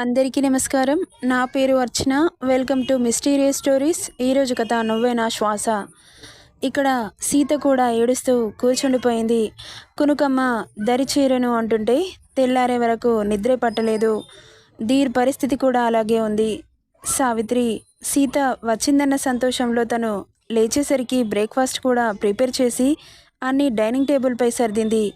అందరికీ నమస్కారం. నా పేరు Archana. Welcome to mysterious stories. ఈరోజు కథ నువ్వే నా శ్వాస. ఇక్కడ సీత కూడా ఏడుస్తూ కూర్చుండిపోయింది. కునుకమ్మ దరిచీరను అంటుంటే తెల్లారే వరకు నిద్ర పట్టలేదు. ధీర్ పరిస్థితి కూడా అలాగే ఉంది. సావిత్రి సీత వచ్చిందన్న సంతోషంలో తను లేచేసరికి బ్రేక్ఫాస్ట్ కూడా ప్రిపేర్ చేసి అన్ని డైనింగ్ టేబుల్పై సర్దింది.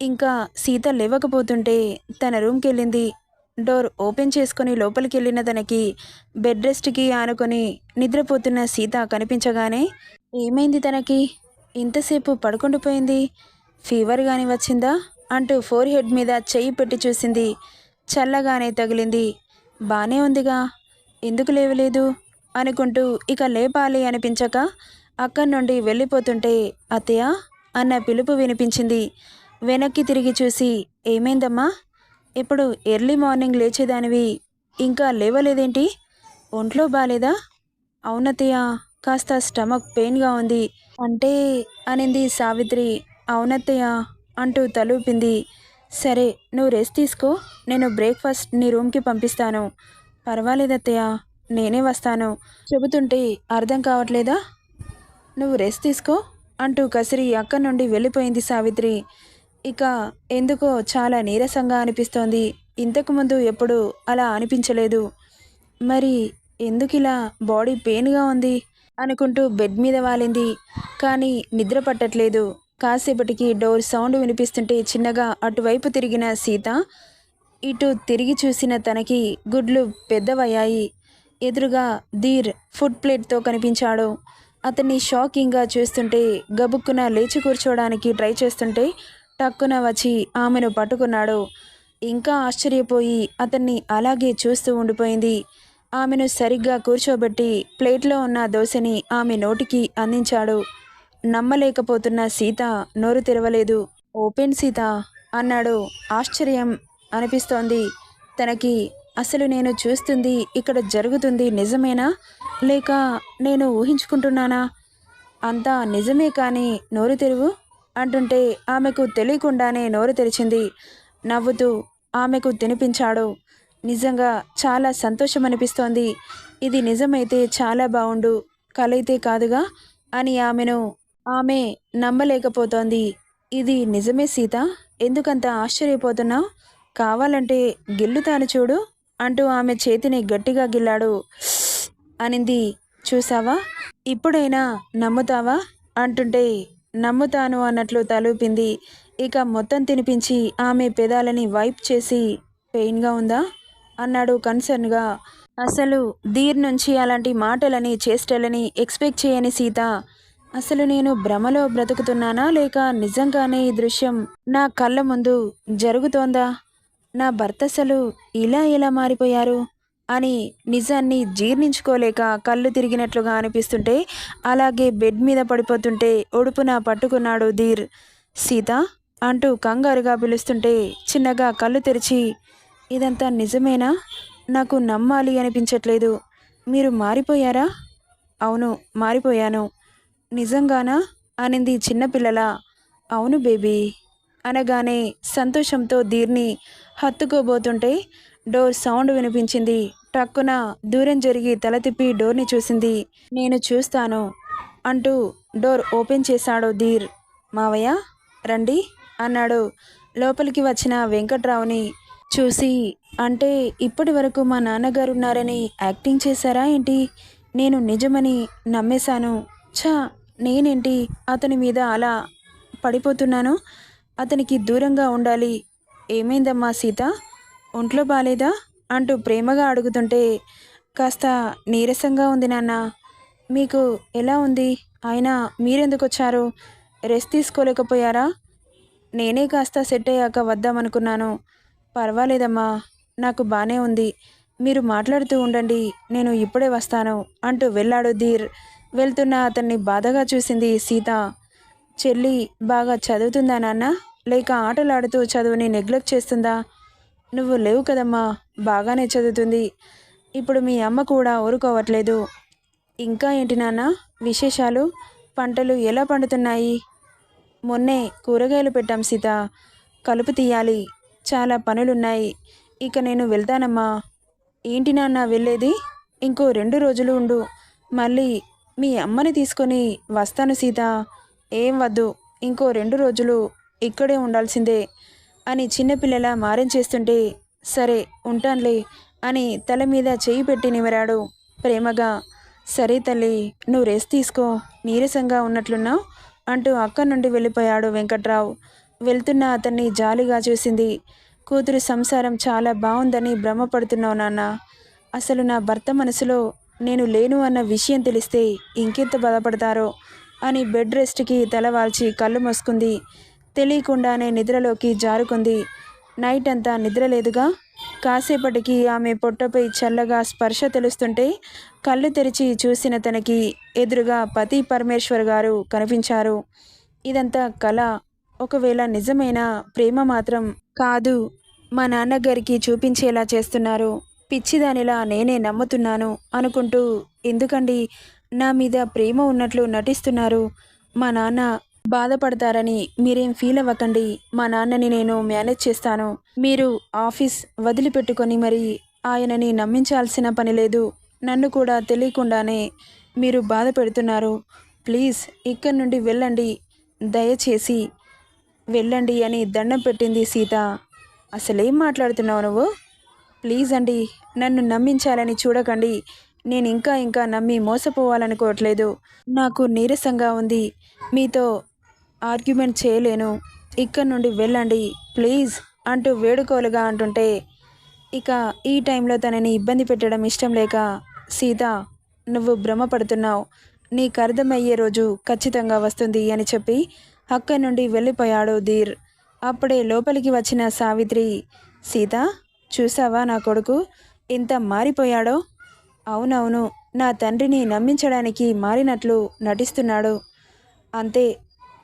ఇంకా సీత లేవకపోతుంటే తన రూమ్కి వెళ్ళింది డోర్ ఓపెన్ చేసుకుని లోపలికి వెళ్ళిన తనకి బెడ్ రెస్ట్కి ఆనుకొని నిద్రపోతున్న సీత కనిపించగానే ఏమైంది తనకి? ఇంతసేపు పడుకుండిపోయింది ఫీవర్ కానీ వచ్చిందా? అంటూ ఫోర్ హెడ్ మీద చెయ్యి పెట్టి చూసింది. చల్లగానే తగిలింది. బానే ఉందిగా. ఎందుకు లేవలేదు? అనుకుంటూ ఇక లేపాలి అనిపించక అక్కడి నుండి వెళ్ళిపోతుంటే అత్తయ్య అన్న పిలుపు వినిపించింది. వెనక్కి తిరిగి చూసి ఏమైందమ్మా? ఇప్పుడు ఎర్లీ మార్నింగ్ లేచేదానివి ఇంకా లేవలేదేంటి? ఒంట్లో బాలేదా? అవునతయ్య కాస్త స్టమక్ పెయిన్గా ఉంది. అంటే అనింది సావిత్రి. అవునత్తయ్య అంటూ తలూపింది. సరే నువ్వు రెస్ట్ తీసుకో. నేను బ్రేక్ఫాస్ట్ నీ రూమ్కి పంపిస్తాను. పర్వాలేదత్తయ్య నేనే వస్తాను. చెబుతుంటే అర్థం కావట్లేదా? నువ్వు రెస్ట్ తీసుకో అంటూ కసిరి అక్కడి నుండి వెళ్ళిపోయింది సావిత్రి. ఇక ఎందుకో చాలా నీరసంగా అనిపిస్తోంది. ఇంతకుముందు ఎప్పుడు అలా అనిపించలేదు. మరి ఎందుకు ఇలా బాడీ పెయిన్గా ఉంది? అనుకుంటూ బెడ్ మీద వాలింది. కానీ నిద్ర పట్టట్లేదు. కాసేపటికి డోర్ సౌండ్ వినిపిస్తుంటే చిన్నగా అటువైపు తిరిగిన సీత ఇటు తిరిగి చూసిన తనకి గుడ్లు పెద్దవయ్యాయి. ఎదురుగా ధీర్ ఫుడ్ ప్లేట్తో కనిపించాడు. అతన్ని షాకింగ్గా చూస్తుంటే గబుక్కున లేచి కూర్చోవడానికి ట్రై చేస్తుంటే టక్కున వచ్చి ఆమెను పట్టుకున్నాడు. ఇంకా ఆశ్చర్యపోయి అతన్ని అలాగే చూస్తూ ఉండిపోయింది. ఆమెను సరిగ్గా కూర్చోబెట్టి ప్లేట్లో ఉన్న దోశని ఆమె నోటికి అందించాడు. నమ్మలేకపోతున్న సీత నోరు తెరవలేదు. ఓపెన్ సీత అన్నాడు. ఆశ్చర్యం అనిపిస్తోంది. తనకి అసలు నేను చూస్తుంది ఇక్కడ జరుగుతుంది నిజమేనా? లేక నేను ఊహించుకుంటున్నానా? అంతా నిజమే కానీ నోరు తెరువు? అంటుంటే ఆమెకు తెలియకుండానే నోరు తెరిచింది. నవ్వుతూ ఆమెకు తినిపించాడు. నిజంగా చాలా సంతోషం అనిపిస్తోంది ఇది నిజమైతే చాలా బాగుండు కలైతే కాదుగా? అని ఆమెను ఆమె నమ్మలేకపోతోంది. ఇది నిజమే సీత? ఎందుకంత ఆశ్చర్యపోతున్నావు? కావాలంటే గిల్లుతాను చూడు అంటూ ఆమె చేతిని గట్టిగా గిల్లాడు. అనింది. చూసావా? ఇప్పుడైనా నమ్ముతావా? అంటుంటే నమ్ముతాను అన్నట్లు తలూపింది. ఇక మొత్తం తినిపించి ఆమె పెదాలని వైప్ చేసి పెయిన్గా ఉందా? అన్నాడు కన్సర్న్గా అసలు దీర్ నుంచి అలాంటి మాటలని చేష్టలని ఎక్స్పెక్ట్ చేయని సీత. అసలు నేను భ్రమలో బ్రతుకుతున్నానా లేక నిజంగానే ఈ దృశ్యం నా కళ్ళ ముందు జరుగుతోందా? నా భర్త అసలు ఇలా ఎలా మారిపోయారు? అని నిజాన్ని జీర్ణించుకోలేక కళ్ళు తిరిగినట్లుగా అనిపిస్తుంటే అలాగే బెడ్ మీద పడిపోతుంటే ఒడుపున పట్టుకున్నాడు ధీర్. సీత అంటూ కంగారుగా పిలుస్తుంటే చిన్నగా కళ్ళు తెరిచి ఇదంతా నిజమేనా? నాకు నమ్మాలి అనిపించట్లేదు. మీరు మారిపోయారా? అవును మారిపోయాను. నిజంగానా? అనింది చిన్నపిల్లల. అవును బేబీ. అనగానే సంతోషంతో ధీర్ని హత్తుకోబోతుంటే డోర్ సౌండ్ వినిపించింది. టక్కున దూరం జరిగి తల తిప్పి డోర్ని చూసింది. నేను చూస్తాను అంటూ డోర్ ఓపెన్ చేశాడు ధీర్. మావయ్య రండి అన్నాడు. లోపలికి వచ్చిన వెంకట్రావుని చూసి అంటే ఇప్పటి వరకు మా నాన్నగారు ఉన్నారని యాక్టింగ్ చేశారా ఏంటి? నేను నిజమని నమ్మేశాను. ఛా నేనేంటి? అతని మీద అలా పడిపోతున్నాను? అతనికి దూరంగా ఉండాలి. ఏమైందమ్మా సీత? ఒంట్లో బాలేదా? అంటూ ప్రేమగా అడుగుతుంటే కాస్త నీరసంగా ఉంది నాన్న. మీకు ఎలా ఉంది? అయినా మీరెందుకు వచ్చారు రెస్ట్ తీసుకోలేకపోయారా? నేనే కాస్త సెట్ అయ్యాక వద్దామనుకున్నాను. పర్వాలేదమ్మా నాకు బాగానే ఉంది. మీరు మాట్లాడుతూ ఉండండి నేను ఇప్పుడే వస్తాను అంటూ వెళ్ళాడు ధీర్. వెళ్తున్న అతన్ని బాధగా చూసింది సీత. చెల్లి బాగా చదువుతుందా నాన్న? లేక ఆటలాడుతూ చదువుని నెగ్లెక్ట్ చేస్తుందా? నువ్వు లేవు కదమ్మా బాగానే చదువుతుంది. ఇప్పుడు మీ అమ్మ కూడా ఊరుకోవట్లేదు. ఇంకా ఏంటి నాన్న విశేషాలు? పంటలు ఎలా పండుతున్నాయి? మొన్నే కూరగాయలు పెట్టాం సీత. కలుపు తీయాలి. చాలా పనులున్నాయి. ఇక నేను వెళ్తానమ్మా. ఏంటి నాన్న వెళ్ళేది? ఇంకో రెండు రోజులు ఉండు. మళ్ళీ మీ అమ్మని తీసుకొని వస్తాను సీత. ఏం వద్దు. ఇంకో రెండు రోజులు ఇక్కడే ఉండాల్సిందే. అని చిన్నపిల్లల మారించేస్తుంటే సరే ఉంటానులే అని తల మీద చేయి పెట్టి నిమిరాడు ప్రేమగా సరే తల్లి నువ్వు రెస్ట్ తీసుకో నీరసంగా ఉన్నట్లున్నావు అంటూ అక్కడి నుండి వెళ్ళిపోయాడు వెంకట్రావు. వెళ్తున్న అతన్ని జాలిగా చూసింది. కూతురు సంసారం చాలా బాగుందని భ్రమపడుతున్నావు నాన్న. అసలు నా భర్త మనసులో నేను లేను అన్న విషయం తెలిస్తే ఇంకెంత బాధపడతారో అని బెడ్ రెస్ట్కి తలవాల్చి కళ్ళు మసుకుంది. తెలియకుండానే నిద్రలోకి జారుకుంది. నైట్ అంతా నిద్రలేదుగా. కాసేపటికి ఆమె పొట్టపై చల్లగా స్పర్శ తెలుస్తుంటే కళ్ళు తెరిచి చూసిన తనకి ఎదురుగా పతి పరమేశ్వర్ గారు కనిపించారు. ఇదంతా కళ ఒకవేళ నిజమైన ప్రేమ మాత్రం కాదు. మా నాన్నగారికి చూపించేలా చేస్తున్నారు. పిచ్చిదానిలా నేనే నమ్ముతున్నాను అనుకుంటూ ఎందుకండి? నా మీద ప్రేమ ఉన్నట్లు నటిస్తున్నారు మా నాన్న బాధపడతారని మీరేం ఫీల్ అవ్వకండి. మా నాన్నని నేను మేనేజ్ చేస్తాను. మీరు ఆఫీస్ వదిలిపెట్టుకొని మరి ఆయనని నమ్మించాల్సిన పని లేదు. నన్ను కూడా తెలియకుండానే మీరు బాధ పెడుతున్నారు ప్లీజ్ ఇక్కడి నుండి వెళ్ళండి. దయచేసి వెళ్ళండి అని దండం పెట్టింది సీత. అసలేం మాట్లాడుతున్నావు నువ్వు? ప్లీజ్ అండి నన్ను నమ్మించాలని చూడకండి. నేను ఇంకా ఇంకా నమ్మి మోసపోవాలనుకోవట్లేదు. నాకు నీరసంగా ఉంది. మీతో ఆర్గ్యుమెంట్ చేయలేను. ఇక్కడి నుండి వెళ్ళండి ప్లీజ్ అంటూ వేడుకోలుగా అంటుంటే ఇక ఈ టైంలో తనని ఇబ్బంది పెట్టడం ఇష్టం లేక సీత నువ్వు భ్రమపడుతున్నావు. నీకు అర్థమయ్యే రోజు ఖచ్చితంగా వస్తుంది అని చెప్పి అక్కడి నుండి వెళ్ళిపోయాడు ధీర్. అప్పుడే లోపలికి వచ్చిన సావిత్రి సీత చూసావా నా కొడుకు? ఇంత మారిపోయాడో? అవునవును నా తండ్రిని నమ్మించడానికి మారినట్లు నటిస్తున్నాడు. అంతే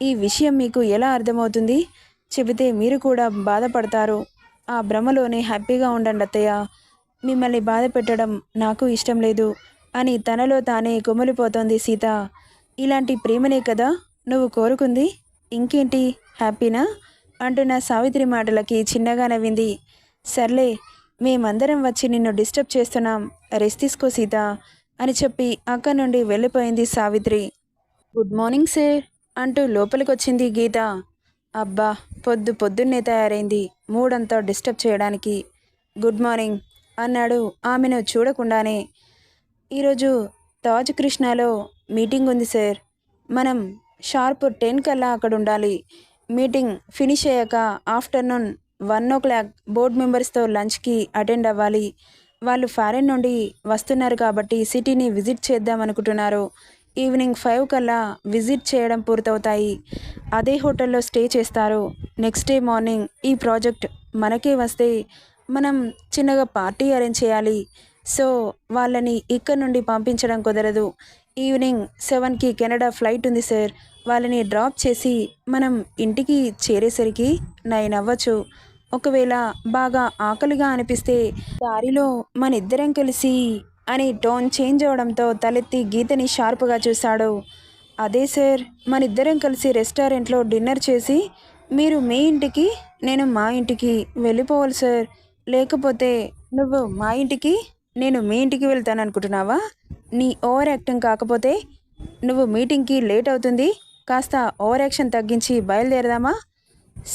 ఈ విషయం మీకు ఎలా అర్థమవుతుంది? చెబితే మీరు కూడా బాధపడతారు. ఆ భ్రమలోనే హ్యాపీగా ఉండండి అత్తయ్య. మిమ్మల్ని బాధ పెట్టడం నాకు ఇష్టం లేదు అని తనలో తానే కుమిలిపోతోంది సీత. ఇలాంటి ప్రేమనే కదా నువ్వు కోరుకుంది? ఇంకేంటి? హ్యాపీనా? అంటున్న సావిత్రి మాటలకి చిన్నగా నవ్వింది. సర్లే మేమందరం వచ్చి నిన్ను డిస్టర్బ్ చేస్తున్నాం. రెస్ట్ తీసుకో సీత అని చెప్పి అక్కడి నుండి వెళ్ళిపోయింది సావిత్రి. Good morning sir. అంటూ లోపలికొచ్చింది గీత. అబ్బా పొద్దు పొద్దున్నే తయారైంది మూడంతా డిస్టర్బ్ చేయడానికి. గుడ్ మార్నింగ్ అన్నాడు ఆమెను చూడకుండానే. ఈరోజు తాజ్ కృష్ణాలో మీటింగ్ ఉంది సార్. మనం షార్ప్ టెన్ కల్లా అక్కడ ఉండాలి మీటింగ్ ఫినిష్ అయ్యాక afternoon one o'clock board మెంబర్స్తో లంచ్కి అటెండ్ అవ్వాలి. వాళ్ళు ఫారెన్ నుండి వస్తున్నారు కాబట్టి సిటీని విజిట్ చేద్దాం అనుకుంటున్నారు ఈవినింగ్ ఫైవ్ కల్లా విజిట్ చేయడం పూర్తవుతాయి. అదే హోటల్లో స్టే చేస్తారు. నెక్స్ట్ డే మార్నింగ్ ఈ ప్రాజెక్ట్ మనకే వస్తే మనం చిన్నగా పార్టీ అరేంజ్ చేయాలి. సో వాళ్ళని ఇక్కడ నుండి పంపించడం కుదరదు. ఈవినింగ్ సెవెన్కి కెనడా ఫ్లైట్ ఉంది సార్. వాళ్ళని డ్రాప్ చేసి మనం ఇంటికి చేరేసరికి నైన్ అవ్వచ్చు. ఒకవేళ బాగా ఆకలిగా అనిపిస్తే దారిలో మన ఇద్దరం కలిసి అని టోన్ చేంజ్ అవడంతో తలెత్తి గీతని షార్ప్గా చూశాడు. అదే సార్ మనిద్దరం కలిసి రెస్టారెంట్లో డిన్నర్ చేసి మీరు మీ ఇంటికి నేను మా ఇంటికి వెళ్ళిపోవాలి సార్. లేకపోతే నువ్వు మా ఇంటికి నేను మీ ఇంటికి వెళ్తాను అనుకుంటున్నావా నీ ఓవర్ యాక్టింగ్ కాకపోతే నువ్వు మీటింగ్కి లేట్ అవుతుంది. కాస్త ఓవర్ యాక్షన్ తగ్గించి బయలుదేరదామా?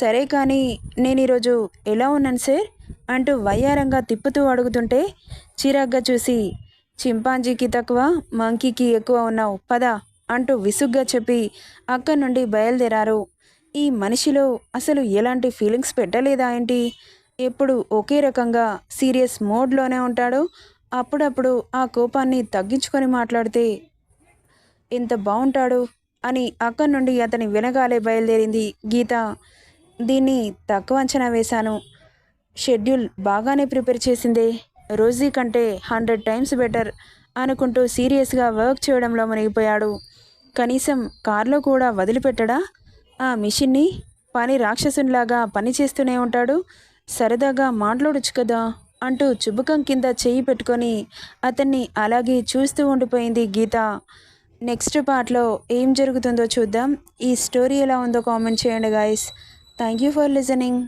సరే కానీ నేను ఈరోజు ఎలా ఉన్నాను సార్? అంటూ వయ్యారంగా తిప్పుతూ అడుగుతుంటే చిరాగ్గా చూసి చింపాంజీకి తక్కువ మంకీకి ఎక్కువ ఉన్నావు పద అంటూ విసుగ్గా చెప్పి అక్కడి నుండి బయలుదేరారు. ఈ మనిషిలో అసలు ఎలాంటి ఫీలింగ్స్ పెట్టలేదా ఏంటి? ఎప్పుడు ఒకే రకంగా సీరియస్ మోడ్లోనే ఉంటాడు. అప్పుడప్పుడు ఆ కోపాన్ని తగ్గించుకొని మాట్లాడితే ఎంత బాగుంటాడు అని అక్కడి నుండి అతని వెనకాలే బయలుదేరింది గీత. దీన్ని తక్కువ అంచనా వేశాను. షెడ్యూల్ బాగానే ప్రిపేర్ చేసిందే. రోజీ కంటే హండ్రెడ్ టైమ్స్ బెటర్ అనుకుంటూ సీరియస్గా వర్క్ చేయడంలో మునిగిపోయాడు. కనీసం కార్లో కూడా వదిలిపెట్టడా? ఆ మిషన్ని పని రాక్షసునిలాగా పని చేస్తూనే ఉంటాడు. సరదాగా మాట్లాడొచ్చు కదా అంటూ చుబుకం కింద చేయి పెట్టుకొని అతన్ని అలాగే చూస్తూ ఉండిపోయింది గీత. నెక్స్ట్ పార్ట్లో ఏం జరుగుతుందో చూద్దాం. ఈ స్టోరీ ఎలా ఉందో కామెంట్ చేయండి guys. Thank you for listening.